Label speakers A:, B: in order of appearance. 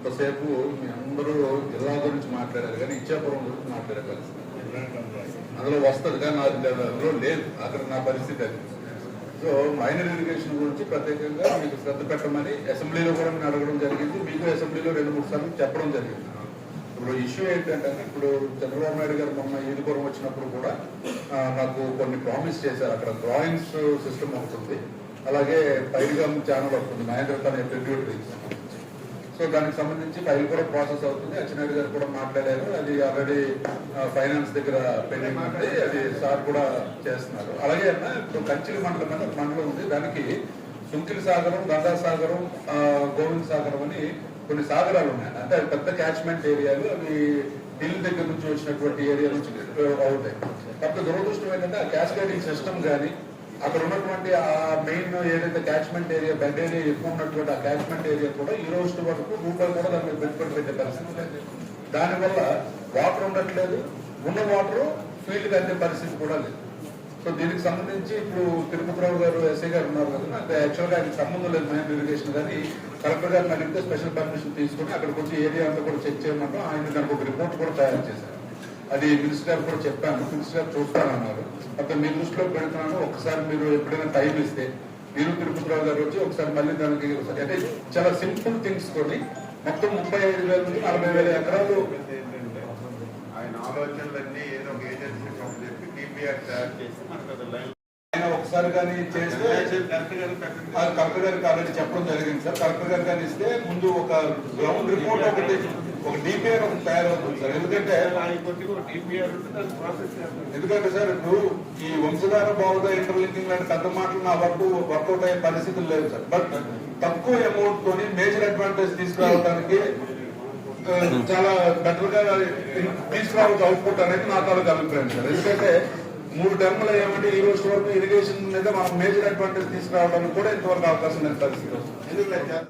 A: ఇంతసేపు మీ అందరూ జిల్లా గురించి మాట్లాడారు కానీ ఇచ్చాపురం గురించి మాట్లాడే అందులో వస్తుంది కానీ అందులో లేదు. అక్కడ నా పరిస్థితి అది. సో మైనర్ ఇరిగేషన్ గురించి ప్రత్యేకంగా మీకు శ్రద్ధ పెట్టమని అసెంబ్లీలో కూడా నేను అడగడం జరిగింది. మీకు అసెంబ్లీలో రెండు మూడు సార్లు చెప్పడం జరిగింది. ఇప్పుడు ఇష్యూ ఏంటంటే ఇప్పుడు చంద్రబాబు నాయుడు గారు మొన్న ఈదుపురం వచ్చినప్పుడు కూడా నాకు కొన్ని ప్రామిస్ చేశారు. అక్కడ డ్రాయింగ్స్ సిస్టమ్ అవుతుంది అలాగే పైగమ్ ఛానల్ వస్తుంది ఉంది. మహేంద్ర తన ట్రిబ్యూటరీ సో దానికి సంబంధించి ఫైల్ కూడా ప్రాసెస్ అవుతుంది. అచ్చెన్నాయుడు గారు కూడా మాట్లాడారు. అది ఆల్రెడీ ఫైనాన్స్ దగ్గర పెండింగ్ ఉంది. అది సార్ కూడా చేస్తున్నారు. అలాగే అన్న ఇప్పుడు కంచిలి మండలం మీద మండలం ఉంది. దానికి సుంకిలి సాగరం గంగా సాగరం ఆ, గోవింద్ సాగరం అని కొన్ని సాగరాలు ఉన్నాయి. అంటే అవి పెద్ద క్యాచ్మెంట్ ఏరియాలు అవి హిల్ దగ్గర నుంచి వచ్చినటువంటి ఏరియా నుంచి అవుతాయి. కాకపోతే దురదృష్టం ఏంటంటే ఆ క్యాస్కేటింగ్ సిస్టమ్ కానీ అక్కడ ఉన్నటువంటి ఆ మెయిన్ ఏదైతే క్యాచ్మెంట్ ఏరియా బెడ్ ఏరియా ఎక్కువ ఉన్నటువంటి ఆ క్యాచ్మెంట్ ఏరియా కూడా ఈ రోజు వరకు రూపాయలు కూడా దాని మీద పెట్టుబడి పెట్టే పరిస్థితి లేదు. దానివల్ల వాటర్ ఉండట్లేదు ఉన్న వాటర్ ఫీల్డ్ అందే పరిస్థితి కూడా లేదు. సో దీనికి సంబంధించి ఇప్పుడు తిరుపతిరావు గారు ఎస్ఐ గారు ఉన్నారు కదా నాకు యాక్చువల్గా ఆయనకి సంబంధం లేదు మైన్ ఇరిగేషన్ కానీ కలెక్టర్ గారిని అడిగితే స్పెషల్ పర్మిషన్ తీసుకుని అక్కడికి వచ్చి ఏరియా అంతా కూడా చెక్ చేయమంటాం ఆయన దానికి ఒక రిపోర్ట్ కూడా తయారు చేశారు. అది మినిస్టర్ గారు కూడా చెప్పాను. మినిస్టర్ గారు చూస్తానన్నారు. అయితే మీ దృష్టిలో పెడుతున్నాను. ఒకసారి మీరు ఎప్పుడైనా టైం ఇస్తే మీరు తిరుపతిరావు గారు వచ్చి ఒకసారి మళ్ళీ దానికి అంటే చాలా సింపుల్ థింగ్స్ కొన్ని. మొత్తం ముప్పై ఐదు వేల నుంచి నలభై వేల ఎకరాలు
B: ఆయన ఆలోచనలన్నీ ఏదో ఒక ఏజెన్సీ చెప్పి టీపీఆర్ తయారు చేసి మనకు లైన్
A: ఒకసారి కానీ చేస్తే అది కలెక్టర్ గారికి ఆల్రెడీ చెప్పడం జరిగింది సార్. కలెక్టర్ గారు కానీ ఇస్తే ముందు ఒక గ్రౌండ్ రిపోర్ట్ ఒకటి ఒక డిపిఆర్ ఒకటి తయారవుతుంది సార్. ఎందుకంటే ఎందుకంటే సార్ ఇప్పుడు ఈ వంశధార బావుగా ఇంటర్లింకింగ్ లాంటి పెద్ద మాటలు నా వరకు వర్కౌట్ అయ్యే పరిస్థితులు లేవు సార్. బట్ తక్కువ అమౌంట్ తోని మేజర్ అడ్వాంటేజ్ తీసుకురావడానికి చాలా బెటర్గా తీసుకురావచ్చు అవుట్పుట్ అనేది నా తాలూకు అభిప్రాయం సార్. ఎందుకంటే మూడు టర్ములు ఏమంటే? ఈ రోజు వరకు ఇరిగేషన్ మీద మనం మేజర్ అడ్వాంటేజ్ తీసుకురావడానికి కూడా ఇంతవరకు అవకాశం లేదు పరిస్థితి.
B: ఎందుకంటే